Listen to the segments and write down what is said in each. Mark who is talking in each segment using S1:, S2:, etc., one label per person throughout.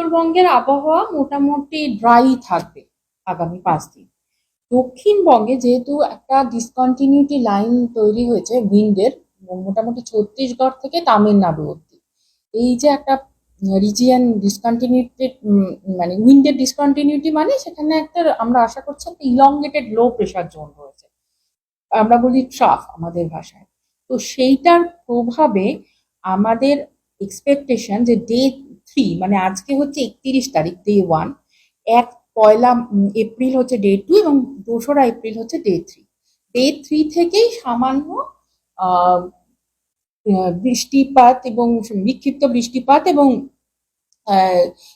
S1: উত্তরবঙ্গের আবহাওয়া মোটামুটি ড্রাই থাকবে আগামী পাঁচ দিন। দক্ষিণবঙ্গে যেহেতু একটা ডিসকন্টিনিউটি লাইন তৈরি হয়েছে উইন্ডের মোটামুটি ছত্তিশগড় থেকে তামিলনাড়ু অব্দি এই যে একটা রিজিয়ান ডিসকন্টিনিউটি মানে উইন্ডের ডিসকন্টিনিউটি মানে সেখানে একটা, আমরা আশা করছি একটা ইলংগেটেড লো প্রেশার জোন রয়েছে। আমরা বলি ট্রাফ আমাদের ভাষায়। তো সেইটার প্রভাবে আমাদের এক্সপেকটেশন যে ডে থ্রি মানে আজকে হচ্ছে একত্রিশ তারিখ ডে ওয়ান এক পয়লা এপ্রিল হচ্ছে ডে টু এবং দোসরা এপ্রিল হচ্ছে ডে থ্রি ডে থ্রি থেকেই সামান্য বৃষ্টিপাত এবং বিক্ষিপ্ত বৃষ্টিপাত এবং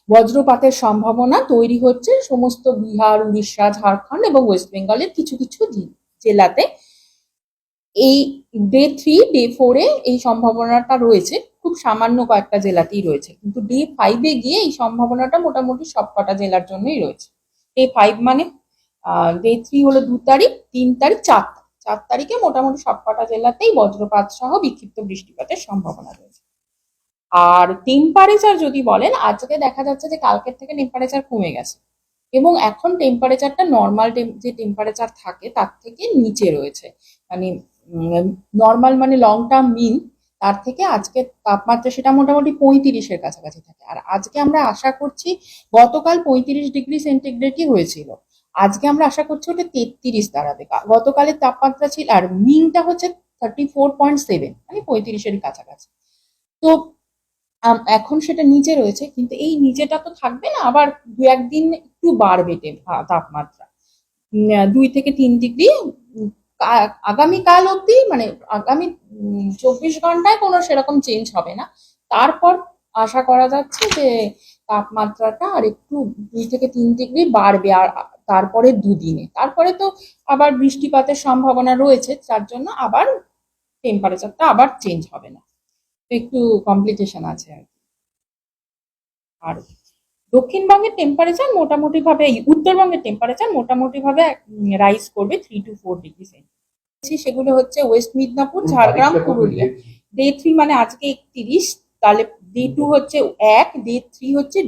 S1: বজ্রপাতের সম্ভাবনা তৈরি হচ্ছে সমস্ত বিহার, উড়িষ্যা, ঝাড়খণ্ড এবং ওয়েস্ট বেঙ্গলের কিছু কিছু জেলাতে। এই ডে থ্রি ডে ফোরে এই সম্ভাবনাটা রয়েছে। সামান্য কয়েকটা জেলাতেই রয়েছে। কিন্তু ডে ফাইভে গিয়ে এই সম্ভাবনাটা মোটামুটি সবকটা জেলার জন্যই রয়েছে। ডে ফাইভ মানে ডে থ্রি হলো দু তারিখ, তিন তারিখ, চার তারিখ। চার তারিখে মোটামুটি সবকটা জেলাতেই বজ্রপাত সহ বিক্ষিপ্ত বৃষ্টিপাতের সম্ভাবনা রয়েছে। আর টেম্পারেচার যদি বলেন, আজকে দেখা যাচ্ছে যে কালকের থেকে টেম্পারেচার কমে গেছে। এবং এখন টেম্পারেচারটা নর্মাল যে টেম্পারেচার থাকে, তার থেকে নিচে রয়েছে। মানে নর্মাল মানে লং টার্ম মিন তার থেকে আজকে তাপমাত্রা সেটা মোটামুটি পঁয়ত্রিশের কাছাকাছি থাকে। আর আজকে আমরা আশা করছি গতকাল পঁয়ত্রিশ ডিগ্রি সেন্টিগ্রেডই হয়েছিল? আজকে আমরা আশা করছি ওটা তেত্রিশ দাঁড়াবে। গতকালের তাপমাত্রা ছিল, আর মিনটা হচ্ছে থার্টি ফোর পয়েন্ট সেভেন মানে পঁয়ত্রিশের কাছাকাছি। তো এখন সেটা নিচে রয়েছে, কিন্তু এই নিচেটা তো থাকবে না, আবার দু একদিন একটু বাড়বে তাপমাত্রা। দুই থেকে তিন ডিগ্রি আগামীকাল অবধি মানে আগামী চব্বিশ ঘন্টায় কোনো সেরকম চেঞ্জ হবে না। তারপর আশা করা যাচ্ছে যে তাপমাত্রাটা আর একটু দুই থেকে তিন ডিগ্রি বাড়বে আর তারপরে দুদিনে। তারপরে তো আবার বৃষ্টিপাতের সম্ভাবনা রয়েছে, যার জন্য আবার টেম্পারেচারটা আবার চেঞ্জ হবে না। একটু কমপ্লিকেশন আছে আর কি। আর দক্ষিণবঙ্গের টেম্পারেচার মোটামুটি ভাবে উত্তরবঙ্গের টেম্পারেচার মোটামুটি ভাবে রাইজ করবে three two four degree centigrade সেগুলো হচ্ছে west Midnapore Jhargram Purulia. Day three মানে আজকে একত্রিশ তাহলে ডে টু হচ্ছে এক ডে থ্রি হচ্ছে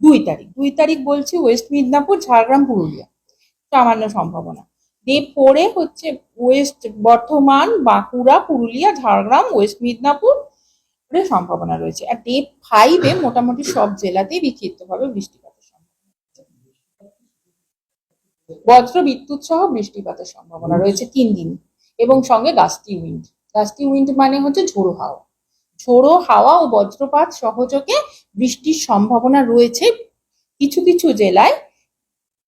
S1: দুই তারিখ। দুই তারিখ বলছি ওয়েস্ট মিদনাপুর ঝাড়গ্রাম পুরুলিয়া। সামান্য সম্ভাবনা। ডে ফোরে হচ্ছে ওয়েস্ট বর্ধমান বাঁকুড়া পুরুলিয়া ঝাড়গ্রাম ওয়েস্ট মিদনাপুর এর সম্ভাবনা রয়েছে। আর ডে ফাইভে মোটামুটি সব জেলাতেই বিক্ষিপ্তভাবে বৃষ্টিপাতের সম্ভাবনা বজ্র বিদ্যুৎ সহ বৃষ্টিপাতের সম্ভাবনা রয়েছে তিন দিন। এবং সঙ্গে গাস্টি উইন্ড। গাস্টি উইন্ড মানে হচ্ছে ঝোড়ো হাওয়া। ঝোড়ো হাওয়া ও বজ্রপাত সহযোগে বৃষ্টির সম্ভাবনা রয়েছে কিছু কিছু জেলায়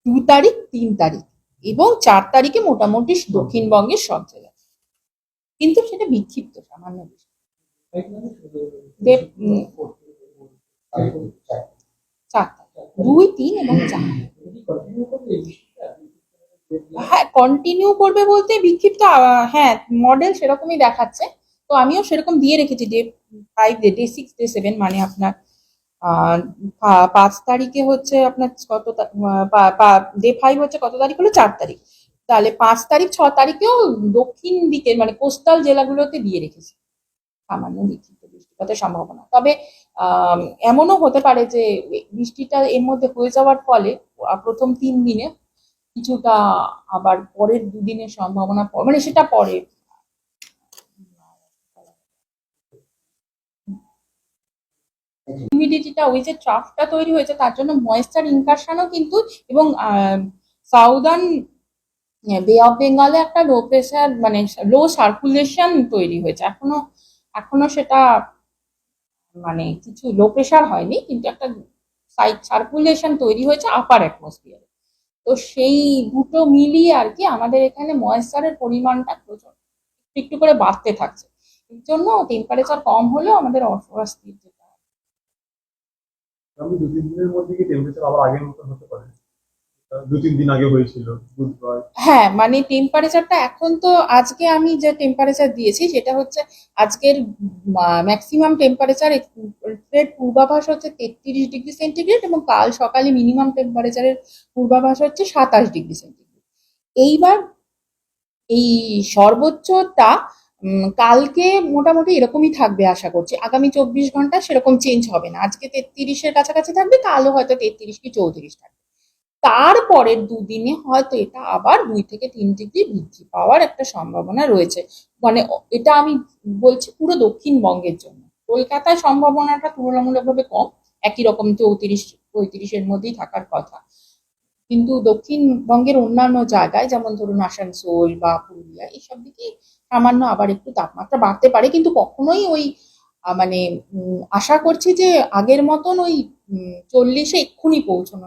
S1: দু তারিখ, তিন তারিখ এবং চার তারিখে মোটামুটি দক্ষিণবঙ্গের সব জেলায়। কিন্তু সেটা বিক্ষিপ্ত, সামান্য বৃষ্টি। দেব- দুই, তিন এবং চার। হ্যাঁ কন্টিনিউ করবে বলতে বিক্ষিপ্ত হ্যাঁ মডেল সেরকমই দেখাচ্ছে। তো আমিও সেরকম দিয়ে রেখেছি day five day day six day seven মানে আপনার পাঁচ তারিখে হচ্ছে আপনার কত ডে ফাইভ হচ্ছে কত তারিখ হলো? চার তারিখ। তাহলে পাঁচ তারিখ, ছ তারিখেও দক্ষিণ দিকের মানে কোস্টাল জেলাগুলোতে দিয়ে রেখেছি। সামান্য বিক্ষিপ্ত বৃষ্টিপাতের সম্ভাবনা। তবে এমনও হতে পারে যে, বৃষ্টিটা এর মধ্যে হয়ে যাওয়ার ফলে প্রথম তিন দিনে কিছুটা আবার পরের দুদিনের সম্ভাবনা মানে সেটা পরে। হিউমিডিটিটা ওই যে ট্রাফটা তৈরি হয়েছে, তার জন্য ময়েশ্চার ইনকারশনও কিন্তু, এবং সাউদার্ন বে অফ বেঙ্গলে একটা লো প্রেশার মানে লো সার্কুলেশন তৈরি হয়েছে। এখনও এখনও সেটা মানে কিছু লো প্রেশার হয়নি, কিন্তু একটা সাইড সার্কুলেশন তৈরি হয়েছে আপার অ্যাটমসফিয়ারে তো সেই দুটো মিলিয়ে আর কি আমাদের এখানে ময়েশ্চারের পরিমাণটা প্রচুর, একটু করে বাড়তে থাকছে। এর জন্য টেম্পারেচার কম হলেও আমাদের অস্বস্তির যেটা
S2: আমি দিনের মধ্যে কি টেম্পারেচার আবার আগের মতো হতে পারে? দু তিন দিন আগে হয়েছিল
S1: হ্যাঁ মানে টেম্পারেচারটা এখন তো আজকে আমি যে টেম্পারেচার দিয়েছি, সেটা হচ্ছে আজকের ম্যাক্সিমাম টেম্পারেচার পূর্বাভাস হচ্ছে তেত্রিশ ডিগ্রি সেন্টিগ্রেড এবং কাল সকালে মিনিমাম টেম্পারেচারের পূর্বাভাস হচ্ছে সাতাশ ডিগ্রি সেন্টিগ্রেড এইবার এই সর্বোচ্চটা কালকে মোটামুটি এরকমই থাকবে আশা করছি। আগামী চব্বিশ ঘণ্টা সেরকম চেঞ্জ হবে না। আজকে তেত্রিশের কাছাকাছি থাকবে, কালও হয়তো তেত্রিশ কি চৌত্রিশ থাকবে। তারপরের দুদিনে হয়তো এটা আবার দুই থেকে তিন ডিগ্রি বৃদ্ধি পাওয়ার একটা সম্ভাবনা রয়েছে। মানে এটা আমি বলছি পুরো দক্ষিণবঙ্গের জন্য। কলকাতায় সম্ভাবনাটা তুলনামূলকভাবে কম, একই রকম চৌত্রিশ, পঁয়ত্রিশের মধ্যেই থাকার কথা। কিন্তু দক্ষিণবঙ্গের অন্যান্য জায়গায় যেমন ধরুন আসানসোল বা পুরুলিয়া এইসব দিকে সামান্য আবার একটু তাপমাত্রা বাড়তে পারে। কিন্তু কখনোই ওই মানে আশা করছি যে আগের মতন ওই চল্লিশে এক্ষুনি পৌঁছানো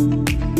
S3: Thank you.